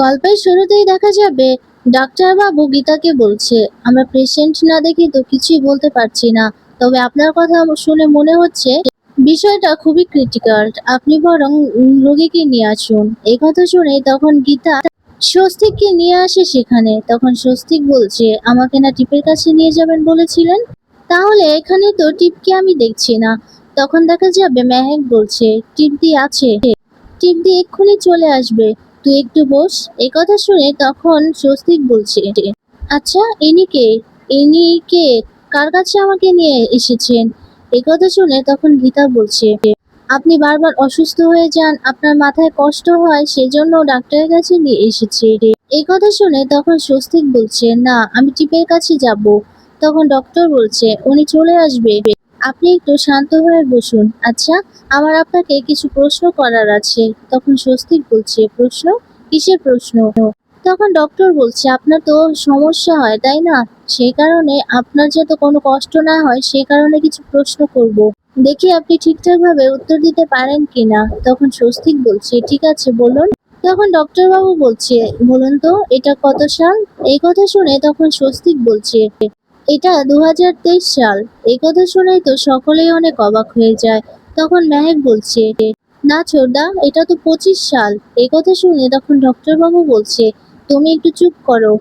গল্পের শুরুতেই দেখা যাবে ডাক্তার বাবু গীতাকে বলছে, আমরা পেশেন্ট না দেখি তো কিছুই বলতে পারছি না। তবে আপনার কথা শুনে মনে হচ্ছে বিষয়টা খুবই ক্রিটিক্যাল আপনি বরং রোগীকে নিয়ে আসুন। এই কথা শুনে তখন গীতা স্বস্তিককে নিয়ে আসে সেখানে। তখন স্বস্তিক বলছে, আমাকে না টিপের কাছে নিয়ে যাবেন বলেছিলেন? তাহলে এখানে তো টিপকে আমি দেখছি না। তখন দেখা যাবে মেহেক বলছে, টিপ দি আছে। টিপ দিয়ে এক্ষুনি চলে আসবে। তুই একটু বস এই কথা শুনে তখন স্বস্তিক বলছে আচ্ছা ইনি কে? ইনি কে? কার কাছে আমাকে নিয়ে এসেছেন? এই কথা শুনে তখন গীতা বলছে, আপনি বারবার অসুস্থ হয়ে যান, আপনার মাথায় কষ্ট হয়, সেজন্য ডাক্তারের কাছে নিয়ে এসেছি। এই কথা শুনে তখন স্বস্তিক বলছে, না, আমি টিপের কাছে যাব। তখন ডক্টর বলছে, উনি চলে আসবে। আপনি একটু শান্ত হয়ে বসুন। আচ্ছা আমার আপনাকে কিছু প্রশ্ন করার আছে। তখন স্বস্তিক বলছে, প্রশ্ন? কিসের প্রশ্ন? তখন ডক্টর বলছে, আপনার তো সমস্যা হয়, তাই না? সেই কারণে আপনার যাতে কোনো কষ্ট না হয় সেই কারণে কিছু প্রশ্ন করব। দেখি আপনি ঠিকঠাক ভাবে উত্তর দিতে পারেন কিনা? তখন স্বস্তিক বলছে, ঠিক আছে, বলুন। তখন ডক্টর বাবু বলছে, বলুন তো, এটা কত সাল? এই কথা শুনে তখন স্বস্তিক বলছে এটা দু হাজার তেইশ সাল। এই কথা শুনেই তো সকলেই অনেক অবাক হয়ে যায়। তখন মেহেক বলছে, না ছোটদা, এটা তো পঁচিশ সাল। এই কথা শুনে তখন ডক্টর বাবু বলছে, তুমি একটু চুপ করো।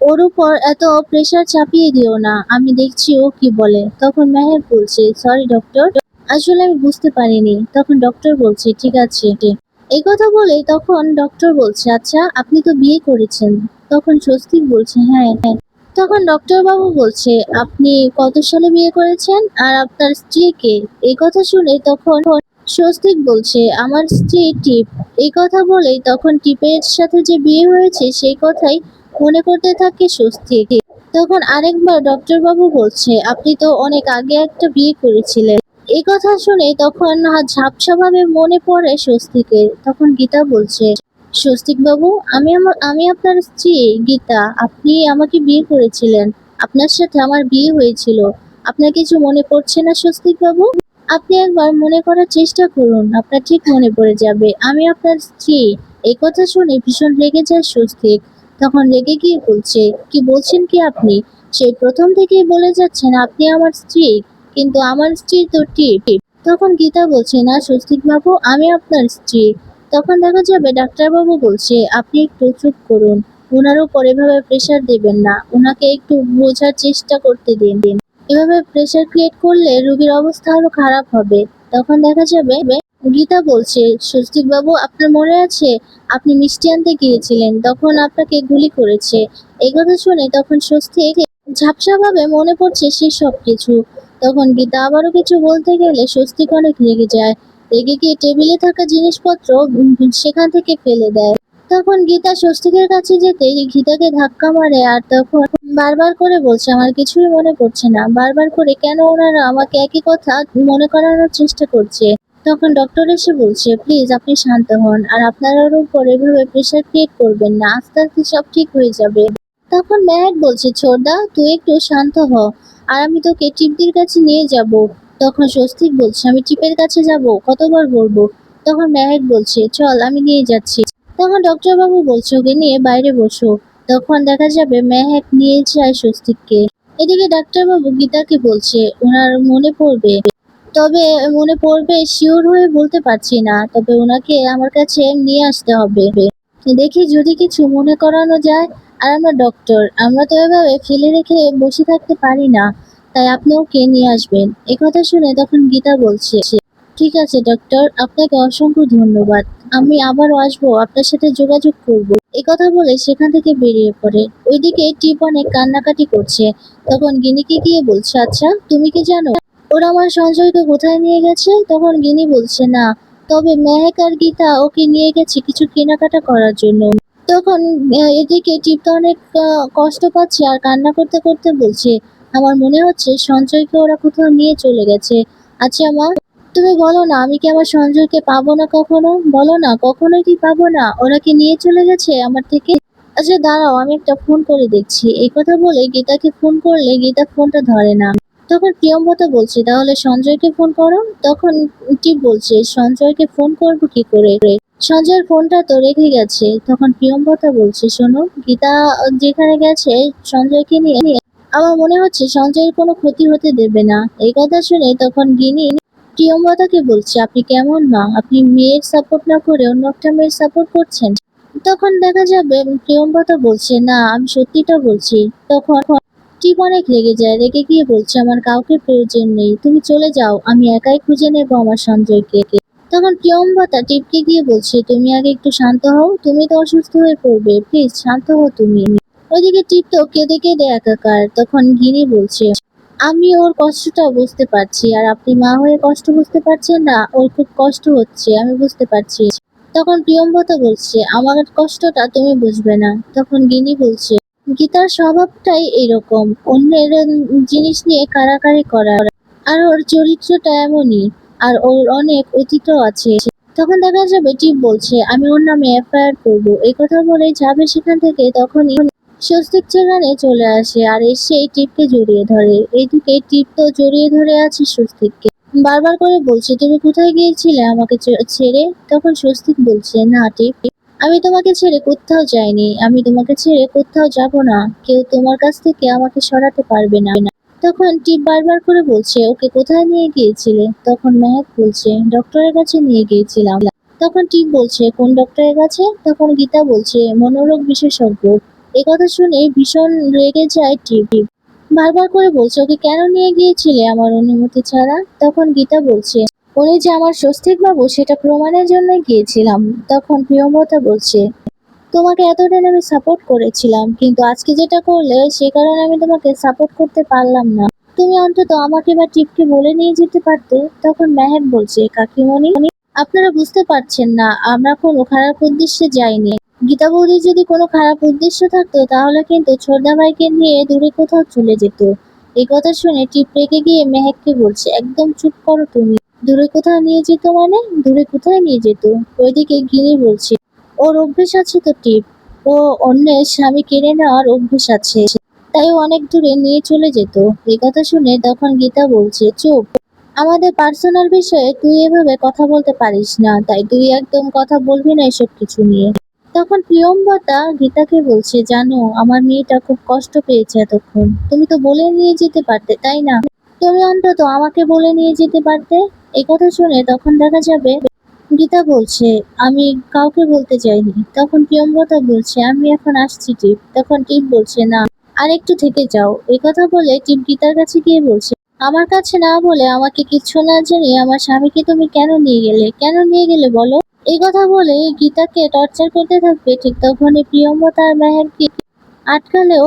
ওর উপর এত প্রেশার চাপিয়ে দিও না। আমি দেখছি ও কি বলে। তখন মেহেক বলছে সরি ডক্টর আসলে আমি বুঝতে পারিনি। তখন ডক্টর বলছে, ঠিক আছে। এই কথা বলে তখন ডক্টর বলছে আচ্ছা আপনি তো বিয়ে করেছেন। তখন স্বস্তিক বলছে হ্যাঁ হ্যাঁ। তখন ডক্টর বাবু বলছে, আপনি কত সালে বিয়ে করেছেন? আর আপনার স্ত্রীকে এই কথা শুনে তখন স্বস্তিক বলছে, আমার স্ত্রী টিপ। এই কথা বলেই তখন টিপের সাথে যে বিয়ে হয়েছে, সেই কথাই মনে করতে থাকে স্বস্তিক। তখন আরেকবার ডক্টর বাবু বলছে, আপনি তো অনেক আগে একটা বিয়ে করেছিলেন। এই কথা শুনে তখন ঝাপসা ভাবে মনে পড়ে স্বস্তিকের। তখন গীতা বলছে স্বস্তিক বাবু আমি আমার, আমি আপনার স্ত্রী, গীতা। আপনি আমাকে বিয়ে করেছিলেন। আপনার সাথে আমার বিয়ে হয়েছিল। আপনার কিছু মনে পড়ছে না স্বস্তিক বাবু আপনি একবার মনে করার চেষ্টা করুন। আপনার ঠিক মনে পড়ে যাবে। আমি আপনার স্ত্রী। এই কথা শুনে ভীষণ রেগে যায় স্বস্তিক। তখন রেগে গিয়ে বলছে, কি বলছেন কি আপনি? সেই প্রথম থেকেই বলে যাচ্ছেন, আপনি আমার স্ত্রী, কিন্তু আমার স্ত্রী তো টিপ। তখন গীতা বলছে, না স্বস্তিক বাবু আমি আপনার স্ত্রী। তখন দেখা যাবে ডাক্তারবাবু বলছে, আপনি একটু চুপ করুন। ওনার উপর এভাবে প্রেশার দেবেন না। ওনাকে একটু বোঝার চেষ্টা করতে দিন। দিন এভাবে প্রেশার ক্রিয়েট করলে রোগীর অবস্থা আরও খারাপ হবে। তখন দেখা যাবে, গীতা বলছে স্বস্তিক বাবু আপনার মনে আছে? আপনি মিষ্টি আনতে গিয়েছিলেন, তখন আপনাকে গুলি করেছে। এই কথা শুনে তখন স্বস্তিক ঝাপসা ভাবে মনে পড়ছে সেই সব কিছু তখন গীতা আবারও কিছু বলতে গেলে স্বস্তিক অনেক রেগে যায়। রেগে গিয়ে টেবিলে থাকা জিনিসপত্র সেখান থেকে ফেলে দেয়। তখন গীতা স্বস্তিকের কাছে যেতে গীতাকে ধাক্কা মারে আর তখন বারবার করে বলছে, আমার কিছুই মনে পড়ছে না। বারবার করে, কেন ওনারা আমাকে একই কথা মনে করানোর চেষ্টা করছে? তখন ডক্টর এসে বলছে, প্লিজ, আপনি শান্ত হন আর আপনার উপর এভাবে প্রেশার ক্রিয়েট করবেন না। আস্তে আস্তে সব ঠিক হয়ে যাবে। তখন মেহেক বলছে, ছোটদা, তুই একটু শান্ত হ আর আমি তোকে টিপদির কাছে নিয়ে যাব। তখন স্বস্তিক বলছে, আমি টিপের কাছে যাব, কতবার বলব তখন মেহেক বলছে, চল, আমি নিয়ে যাচ্ছি। তখন ডক্টর বাবু বলছে, ওকে নিয়ে বাইরে বসো। তখন দেখা যাবে মেহেক নিয়ে যায় স্বস্তিককে। এদিকে ডাক্তারবাবু গীতাকে বলছে, ওনার মনে পড়বে। তবে মনে পড়বে, শিওর হয়ে বলতে পারছি না, তবে ওনাকে আমার কাছে নিয়ে আসতে হবে। দেখি যদি কিছু মনে করানো যায়। আর আমরা ডক্টর, আমরা তো এভাবে ফেলে রেখে বসে থাকতে পারি না। তাই আপনি ওকে নিয়ে আসবেন। কথা শুনে তখন গীতা বলছে, ঠিক আছে ডক্টর আপনাকে অসংখ্য ধন্যবাদ। আমি আবারও আসব, আপনার সাথে যোগাযোগ করব। কথা বলে সেখান থেকে বেরিয়ে পড়ে। ওইদিকে টিপ অনেক কান্নাকাটি করছে। তখন গিনিকে গিয়ে বলছে আচ্ছা তুমি কি জানো? ওরা আমার সঞ্জয়কে কোথায় নিয়ে গেছে? তখন গিনি বলছে, না, তবে মেহেক আর গীতা ওকে নিয়ে গেছে কিছু কেনাকাটা করার জন্য। তখন এদিকে টিপটা অনেক কষ্ট পাচ্ছে আর কান্না করতে করতে বলছে আমার মনে হচ্ছে সঞ্জয়কে ওরা কোথাও নিয়ে চলে গেছে। আচ্ছা মা, তুমি বলো না, আমি কি আমার সঞ্জয়কে পাবো না কখনো? বলো না, কখনোই কি পাবো না? ওরা কি নিয়ে চলে গেছে আমার থেকে? আচ্ছা দাঁড়াও, আমি একটা ফোন করে দেখছি। এই কথা বলে গীতাকে ফোন করলে গীতা ফোনটা ধরে না। তখন প্রিয়ম্বতা বলছে, তাহলে সঞ্জয়কে ফোন করো? তখন টিপ বলছে, সঞ্জয়কে ফোন করব কি করে? সঞ্জয়ের ফোনটা তো রেখে গেছে। তখন প্রিয়ম্বতা বলছে, শোনো, গীতা যেখানে গেছে, সঞ্জয়কে নিয়ে আমার মনে হচ্ছে সঞ্জয়ের কোনো ক্ষতি হতে দেবে না। এই কথা শুনে তখন গিনি প্রিয়ম্বতাকে বলছে, আপনি কেমন মা? আপনি মেয়ের সাপোর্ট না করে অন্য একটা মেয়ের সাপোর্ট করছেন? তখন দেখা যাবে প্রিয়ম্বতা বলছে, না, আমি সত্যিটা বলছি। তখন টিপ অনেক রেগে যায়, রেগে গিয়ে বলছে, আমার কাউকে প্রয়োজন নেই, তুমি চলে যাও, আমি একাই খুঁজে নেব আমার সঞ্জয়কে। তখন প্রিয়ম্বতা টিপকে গিয়ে বলছে, তুমি আগে একটু শান্ত হও, তুমি তো অসুস্থ হয়ে পড়বে, প্লিজ শান্ত হও তুমি। ওইদিকে টিপ কেঁদে কেঁদে একাকার, তখন গিনি বলছে, আমি ওর কষ্টটা বুঝতে পারছি, আর আপনি মা হয়ে কষ্ট বুঝতে পারছেন না, ওর খুব কষ্ট হচ্ছে, আমি বুঝতে পারছি। তখন প্রিয়ম্বতা বলছে, আমার কষ্টটা তুমি বুঝবে না। তখন গিনি বলছে, গীতার স্বভাবটাই এরকম অন্যের জিনিস নিয়ে কারাকারি করা, আর ওর চরিত্রটা এমনই, আর ওর অনেক অতীতও আছে। তখন দেখা যাবে, টিপ বলছে, আমি ওর নামে এফআইআর করব। এই কথা বলে যাবে সেখান থেকে তখনই স্বস্তিক সেখানে চলে আসে আর এসে টিপকে জড়িয়ে ধরে। এদিকে টিপ তো জড়িয়ে ধরে আছে স্বস্তিককে। বারবার করে বলছে, তুমি কোথায় গিয়েছিলে আমাকে ছেড়ে? তখন স্বস্তিক বলছে, না টিপ, আমি তোমাকে ছেড়ে কোথাও যাইনি। আমি তোমাকে ছেড়ে কোথাও যাব না। কেউ তোমার কাছ থেকে আমাকে সরাতে পারবে না। তখন টিপ বারবার করে বলছে, ওকে কোথায় নিয়ে গিয়েছিলে? তখন মেহেক বলছে, ডক্টরের কাছে নিয়ে গিয়েছিলাম। তখন টিপ বলছে, কোন ডক্টরের কাছে? তখন গীতা বলছে, মনোরোগ বিশেষজ্ঞ। কথা শুনে ভীষণ রেগে যায় টিভি। বারবার করে বলছে, ওকে কেন নিয়ে গিয়েছিলে আমার অনুমতি ছাড়া? তখন গীতা বলছে, উনি যে আমার স্বস্তিক বাবু, সেটা প্রমাণের জন্য গিয়েছিলাম। তখন প্রিয়মতা বলছে, তোমাকে এতদিন আমি সাপোর্ট করেছিলাম, কিন্তু আজকে যেটা করলে, সে কারণে আমি তোমাকে সাপোর্ট করতে পারলাম না। তুমি অন্তত আমাকে বা টিপকে বলে নিয়ে যেতে পারতে? তখন মেহের বলছে, কাকিমণি, আপনারা বুঝতে পারছেন না, আমরা কোনো খারাপ উদ্দেশ্যে যাইনি। গীতা বৌদির যদি কোনো খারাপ উদ্দেশ্য থাকতো, তাহলে কিন্তু ছোটদা ভাইকে নিয়ে দূরে কোথাও চলে যেত। এই কথা শুনে টিপ রেখে গিয়ে মেহেককে বলছে, একদম চুপ করো তুমি। দূরে কোথাও নিয়ে যেত মানে? দূরে কোথায় নিয়ে যেত? ওইদিকে গিনি বলছে, ওর অভ্যেস আছে তো টিপ। ও অন্যের স্বামী কেড়ে নেওয়ার অভ্যেস আছে। তাই অনেক দূরে নিয়ে চলে যেত। এই কথা শুনে তখন গীতা বলছে, চুপ। আমাদের পার্সোনাল বিষয়ে তুই এভাবে কথা বলতে পারিস না। তাই তুই একদম কথা বলবি না এসব কিছু নিয়ে। তখন প্রিয়ম্বতা গীতাকে বলছে, জানো, আমার মেয়েটা খুব কষ্ট পেয়েছে এতক্ষণ। তুমি তো বলে নিয়ে যেতে পারতে, তাই না? তুমি অন্তত আমাকে বলে নিয়ে যেতে পারতে? এই কথা শুনে তখন দেখা যাবে গীতা বলছে, আমি কাউকে বলতে চাইনি তখন প্রিয়ম্বতা বলছে, আমি এখন আসছি টিপ। তখন টিপ বলছে, না, আর একটু থেকে যাও। এই কথা বলে টিপ গীতার কাছে গিয়ে বলছে, আমার কাছে না বলে আমাকে কিচ্ছু না জানিয়ে আমার স্বামীকে তুমি কেন নিয়ে গেলে? কেন নিয়ে গেলে বলো? এই কথা বলে গীতাকে টর্চার করতে থাকবে ঠিক তখনই প্রিয়ম্বতা আর মেহেরকে আটকালেও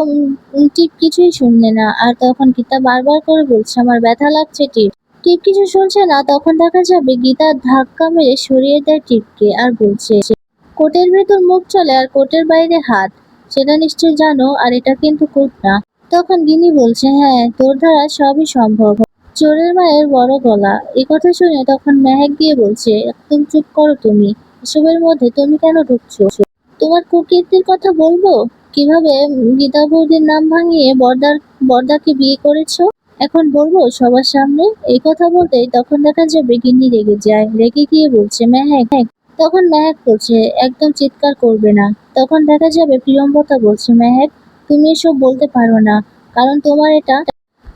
টিপ কিছুই শুনবে না। আর তখন গীতা বারবার করে বলছে, আমার ব্যথা লাগছে টিপ। টিপ কিছু শুনছে না, তখন দেখা যাবে গীতা ধাক্কা মেরে সরিয়ে দেয় টিপকে আর বলছে, কোটের ভেতর মুখ চলে আর কোটের বাইরে হাত। সেটা নিশ্চয়ই জানো, আর এটা কিন্তু কোট না। তখন গিনি বলছে হ্যাঁ তোর দ্বারা সবই সম্ভব। চোরের মায়ের বড় গলা। এই কথা শুনে তখন মেহেক গিয়ে বলছে, একদম চুপ করো তুমি। এসবের মধ্যে তুমি কেন ঢুকছো? তোমার কুকীর্তির কথা বলব? কীভাবে গীতা বৌদির নাম ভাঙিয়ে বর্দার, বর্দাকে বিয়ে করেছ? এখন বলব সবার সামনে? এই কথা বলতেই তখন দেখা যাবে গিন্নি রেগে যায়। রেগে গিয়ে বলছে, মেহেক হ্যাঁ তখন মেহেক বলছে, একদম চিৎকার করবে না। তখন দেখা যাবে প্রিয়ম্বতা বলছে, মেহেক, তুমি এসব বলতে পারো না। কারণ তোমার এটা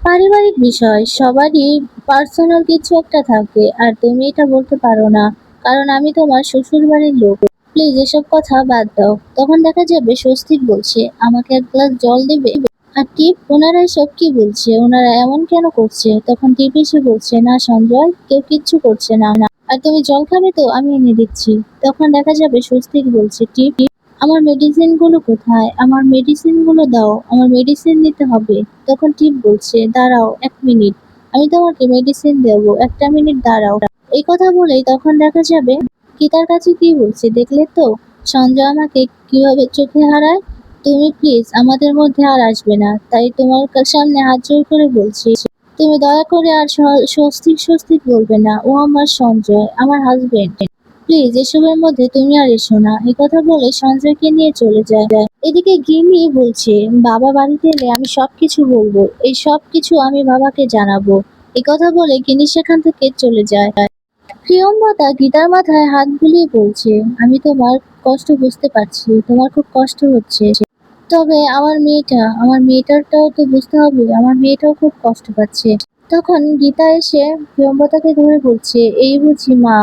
পারিবারিক বিষয়, সবারই পার্সোনাল কিছু একটা থাকে আর তুমি এটা বলতে পারো না, কারণ আমি তোমার শ্বশুর বাড়ির লোক। প্লিজ এসব কথা বাদ দাও। তখন দেখা যাবে স্বস্তিক বলছে, আমাকে এক গ্লাস জল দেবে? আর টিপ, ওনারা এসব কি বলছে? ওনারা এমন কেন করছে? তখন টিপ এসে বলছে, না সঞ্জয়, কেউ কিচ্ছু করছে না না। আর তুমি জল খাবে তো? আমি এনে দিচ্ছি। তখন দেখা যাবে স্বস্তিক বলছে, টিপ আমার মেডিসিনগুলো কোথায়? আমার মেডিসিনগুলো দাও, আমার মেডিসিন নিতে হবে। তখন টিপ বলছে, দাঁড়াও এক মিনিট আমি তোমাকে মেডিসিন দেবো, একটা মিনিট দাঁড়াও। এই কথা বলেই তখন দেখা যাবে কি তার কাছে কি বলছে। দেখলে তো, সঞ্জয় আমাকে কীভাবে চোখে হারায়? তুমি প্লিজ আমাদের মধ্যে আর আসবে না। তাই তোমার সামনে হাত জোর করে বলছি, তুমি দয়া করে আর স্বস্তিক স্বস্তিক বলবে না। ও আমার সঞ্জয়, আমার হাজবেন্ড প্লিজ, এসবের মধ্যে তুমি আর এসো না। কথা বলে সঞ্জয়কে নিয়ে চলে যায়। এদিকে গিনি বলছে, বাবা বাড়িতে এলে আমি সবকিছু বলব। এই সব কিছু আমি বাবাকে জানাব। কথা বলে গিনি সেখান থেকে চলে যায়। প্রিয়ম্বদা গীতার মাথায় হাত বুলিয়ে বলছে, আমি তোমার কষ্ট বুঝতে পারছি। তোমার খুব কষ্ট হচ্ছে। তবে আমার মেয়েটা, আমার মেয়েটারটাও তো বুঝতে হবে, আমার মেয়েটাও খুব কষ্ট পাচ্ছে। তখন গীতা এসে প্রিয়ম্বদাকে ধরে বলছে, এই বুঝি মা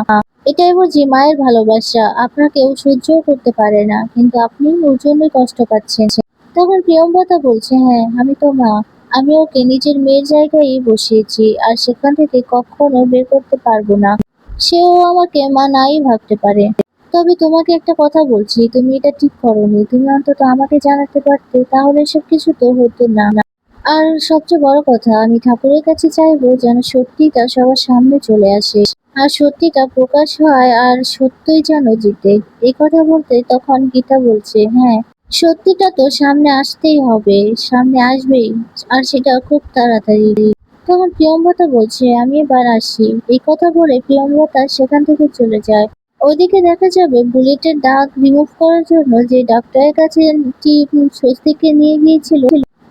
এটাই বুঝি মায়ের ভালোবাসা। আপনাকেও সহ্যও করতে পারে না, কিন্তু আপনি ওর জন্যই কষ্ট পাচ্ছেন। তখন প্রিয়ম্বদা বলছে হ্যাঁ আমি তো মা। আমি ওকে নিজের মেয়ের জায়গায় বসিয়েছি, আর সেখান থেকে কখনো বের করতে পারব না। সেও আমাকে মা নাই ভাবতে পারে। তবে তোমাকে একটা কথা বলছি, তুমি এটা ঠিক করোনি। তুমি অন্তত আমাকে জানাতে পারতে, তাহলে এসব কিছু তো হতো না না। আর সবচেয়ে বড় কথা, আমি ঠাকুরের কাছে চাইব যেন সত্যিটা সবার সামনে চলে আসে। আর সত্যিটা প্রকাশ হয় আর সত্যই যেন জিতে। এই কথা বলতে তখন গীতা বলছে হ্যাঁ সত্যিটা তো সামনে আসতেই হবে, সামনে আসবেই, আর সেটা খুব তাড়াতাড়ি। তখন প্রিয়ম্বতা বলছে, আমি এবার আসি। এই কথা বলে প্রিয়ম্বতা সেখান থেকে চলে যায়। ওইদিকে দেখা যাবে বুলেটের দাগ রিমুভ করার জন্য যে ডক্টরের কাছে টি স্বস্তিককে নিয়ে গিয়েছিল,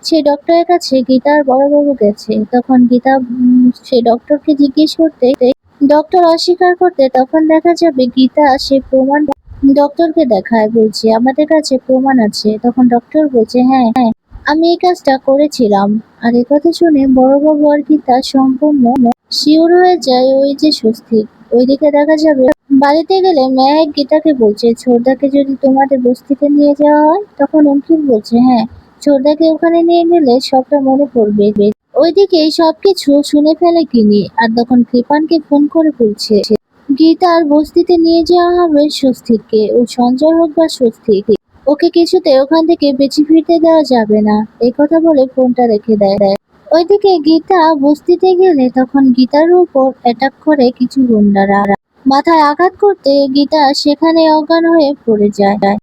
সে ডক্টরের কাছে গীতার বড় বড়বাবু গেছে। তখন গীতা সে ডক্টরকে জিজ্ঞেস করতে ডক্টর অস্বীকার করতে তখন দেখা যাবে গীতা সে প্রমাণ ডক্টরকে দেখায় বলছে, আমাদের কাছে প্রমাণ আছে। তখন ডক্টর বলছে হ্যাঁ হ্যাঁ আমি এই কাজটা করেছিলাম। আর এ কথা শুনে বড়বাবু আর গীতা সম্পূর্ণ শিওর হয়ে যায় ওই যে স্বস্তিক ওইদিকে দেখা যাবে বাড়িতে গেলে মেয়ে গীতাকে বলছে, ছোটদাকে যদি তোমাদের বস্তিতে নিয়ে যাওয়া হয়? তখন অঙ্কিত বলছে হ্যাঁ ছোটদাকে ওখানে নিয়ে গেলে সবটা মনে পড়বে। ওইদিকে সবকিছু শুনে ফেলে কিনি আর তখন কৃপানকে ফোন করে বলছে গীতার বস্তিতে নিয়ে যাওয়া হবে স্বস্তিককে ও সঞ্জয় হোক বা স্বস্তিক। ওকে কিছুতে ওখান থেকে বেঁচে ফিরতে দেওয়া যাবে না। এই কথা বলে ফোনটা রেখে দেয়। ওইদিকে গীতা বস্তিতে গেলে তখন গীতার উপর অ্যাটাক করে কিছু গুন্ডারা। মাথায় আঘাত করতে গীতা সেখানে অজ্ঞান হয়ে পড়ে যায়।